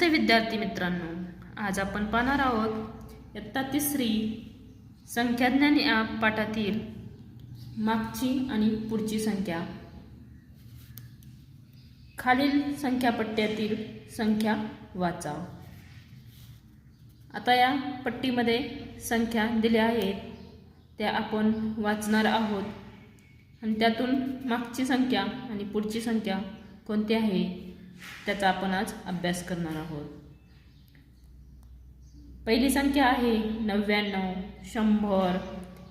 नमस्ते विद्यार्थी मित्रांनो. आज आपण पाहणार आहोत इयत्ता तिसरी संख्याज्ञान या पाठातील मागची आणि पुढची संख्या. खालील संख्यापट्ट्यातील संख्या वाचा. आता या पट्टीमध्ये संख्या दिल्या आहेत. त्या आपण वाचणार आहोत. आणि त्यातून मागची संख्या आणि पुढची संख्या कोणती आहे? त्याचा आपण आज अभ्यास करणार आहोत. पहिली संख्या आहे नव्याण्णव शंभर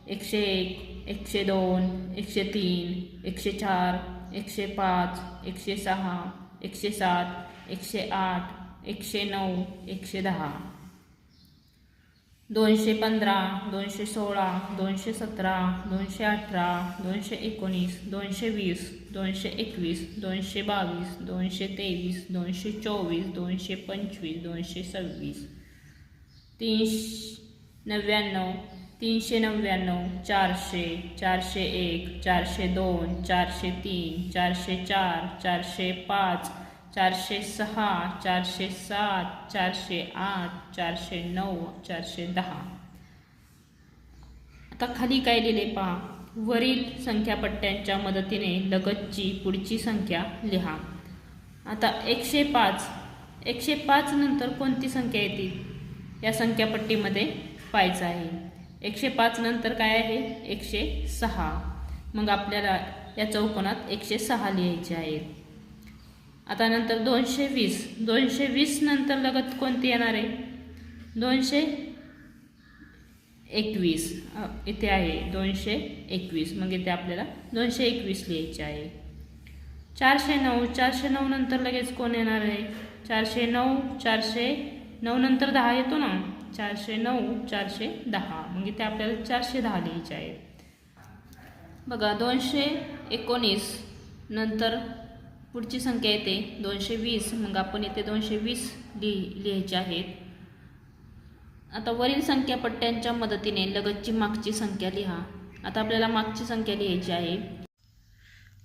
एकशे एक एकशे दोन एकशे तीन एकशे चार एकशे पाच एकशे सहा एकशे सात एकशे आठ एकशे नऊ एकशे दहा. दोनशे पंधरा दोनशे सोळा दोनशे सतरा दोनशे अठरा दोनशे एकोणीस दोनशे वीस दोनशे एकवीस दोनशे बावीस दोनशे तेवीस दोनशे चोवीस दोनशे पंचवीस दोनशे सव्वीस तीनशे नव्याण्णव तीनशे नव्याण्णव चारशे चारशे एक चारशे दोन चारशे तीन चारशे चार चारशे पाच चारशे सहा चारशे सात चारशे आठ चारशे नऊ चारशे दहा. आता खाली काय लिहिले पहा? वरील संख्यापट्ट्यांच्या मदतीने लगतची पुढची संख्या लिहा. आता एकशे पाच एकशे पाच नंतर कोणती संख्या येतील? या संख्यापट्टीमध्ये पाहायचं आहे. एकशे पाच नंतर काय आहे? एकशे सहा. मग आपल्याला या चौकोनात एकशे सहा लिहायचे आहेत आता नंतर दोनशे वीस. दोनशे वीस नंतर लगत कोणती येणार आहे? दोनशे एकवीस. इथे आहे दोनशे एकवीस. मग इथे आपल्याला दोनशे एकवीस लिहायचे आहे. चारशे नऊ. चारशे नऊ नंतर लगेच कोण येणार आहे? चारशे नऊ चारशे नऊ नंतर दहा येतो ना? चारशे नऊ चारशे दहा. मग इथे आपल्याला चारशे दहा लिहायचे आहे बघा दोनशे एकोणीस नंतर पुढची संख्या येते दोनशे वीस. मग आपण इथे दोनशे वीस लि लिहायचे आहेत. आता वरील संख्या पट्ट्यांच्या मदतीने लगतची मागची संख्या लिहा. आता आपल्याला मागची संख्या लिहायची आहे.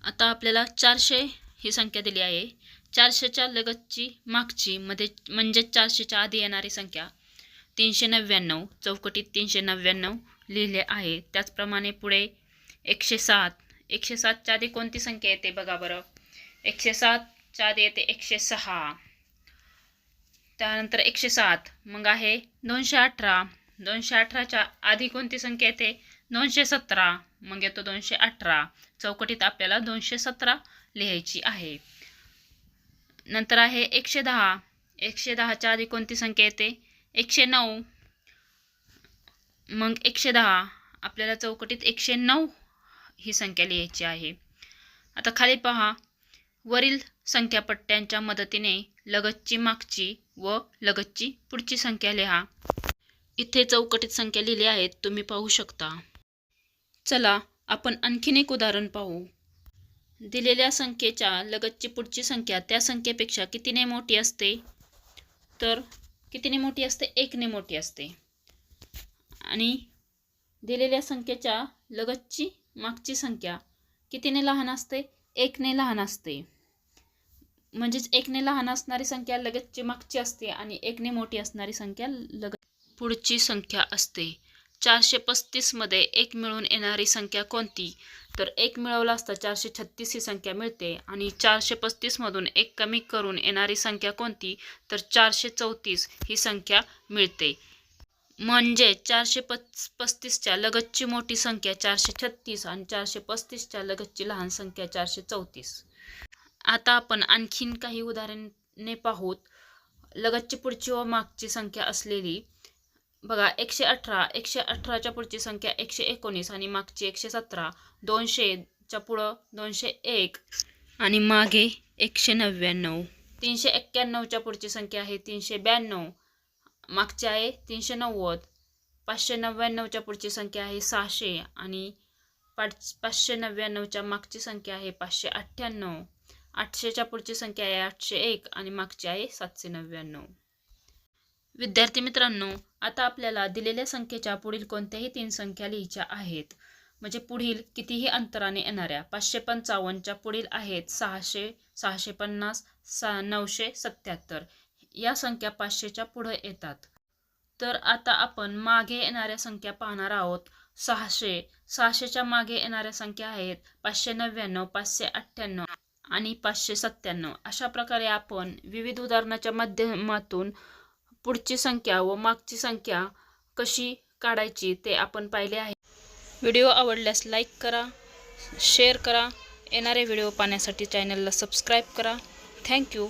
आता आपल्याला चारशे ही संख्या दिली आहे. चारशेच्या लगतची मागची मध्ये म्हणजेच चारशेच्या आधी येणारी संख्या तीनशे नव्याण्णव. चौकटीत तीनशे नव्याण्णव लिहिले आहे. त्याचप्रमाणे पुढे एकशे सात. एकशे सातच्या आधी कोणती संख्या येते बघा बरं. एकशे सातच्या आधी येते एकशे सहा. त्यानंतर एकशे सात. मग आहे दोनशे अठरा. दोनशे अठराच्या आधी कोणती संख्या येते? दोनशे सतरा. मग येतो दोनशे अठरा. चौकटीत आपल्याला दोनशे सतरा लिहायची आहे. नंतर आहे एकशे दहा. एकशे दहाच्या आधी कोणती संख्या येते? एकशे नऊ. मग एकशे दहा. आपल्याला चौकटीत एकशे नऊ ही संख्या लिहायची आहे. आता खाली पहा. वरील संख्यापट्ट्यांच्या मदतीने लगतची मागची व लगतची पुढची संख्या लिहा. इथे चौकटीत संख्या लिहिली आहेत तुम्ही पाहू शकता. चला आपण आणखीन एक उदाहरण पाहू. दिलेल्या संख्येच्या लगतची पुढची संख्या त्या संख्येपेक्षा कितीने मोठी असते? तर कितीने मोठी असते? एकने मोठी असते. आणि दिलेल्या संख्येच्या लगतची मागची संख्या कितीने लहान असते? एकने लहान असते. म्हणजेच एकने लहान असणारी संख्या लगतची मागची असते आणि एकने मोठी असणारी संख्या लगेच पुढची संख्या असते. चारशे पस्तीसमध्ये एक मिळून येणारी संख्या कोणती? तर एक मिळवला असता चारशे छत्तीस ही संख्या मिळते आणि चारशे पस्तीसमधून एक कमी करून येणारी संख्या कोणती? तर चारशे चौतीस ही संख्या मिळते. म्हणजे चारशे पस पस्तीसच्या लगतची मोठी संख्या चारशे छत्तीस आणि चारशे पस्तीसच्या लगतची लहान संख्या चारशे चौतीस आता आपण आणखीन काही उदाहरणे पाहूत. लगतची पुढची व मागची संख्या असलेली. बघा एकशे अठरा एकशे अठराच्या पुढची संख्या एकशे एकोणीस आणि मागची एकशे सतरा. दोनशेच्या पुढं दोनशे एक आणि मागे एकशे नव्याण्णव. तीनशे एक्क्याण्णवच्या पुढची संख्या आहे तीनशे ब्याण्णव. मागची आहे तीनशे नव्वद. पाचशे नव्याण्णवच्या पुढची संख्या आहे सहाशे आणि पाच पाचशे नव्याण्णवच्या मागची संख्या आहे पाचशे अठ्ठ्याण्णव. आठशेच्या पुढची संख्या आहे आठशे एक आणि मागची आहे सातशे नव्याण्णव. विद्यार्थी मित्रांनो आता आपल्याला दिलेल्या संख्येच्या पुढील कोणत्याही तीन संख्या लिहायच्या आहेत. म्हणजे पुढील कितीही अंतराने येणाऱ्या पाचशे पंचावन्नच्या पुढील आहेत सहाशे सहाशे पन्नास सा नऊशे सत्याहत्तर या संख्या पाचशेच्या पुढे येतात. तर आता आपण मागे येणाऱ्या संख्या पाहणार आहोत. सहाशे सहाशेच्या मागे येणाऱ्या संख्या आहेत पाचशे नव्याण्णव पाचशे अठ्ठ्याण्णव. आणि पाचशे सत्त्याण्णव. अशा प्रकारे आपण विविध उदाहरणाच्या माध्यमातून पुढची संख्या व मागची संख्या कशी काढायची ते आपण पाहिले आहे. व्हिडिओ आवडल्यास लाईक करा शेअर करा. येणारे व्हिडिओ पाहण्यासाठी चॅनलला सबस्क्राईब करा. थँक्यू.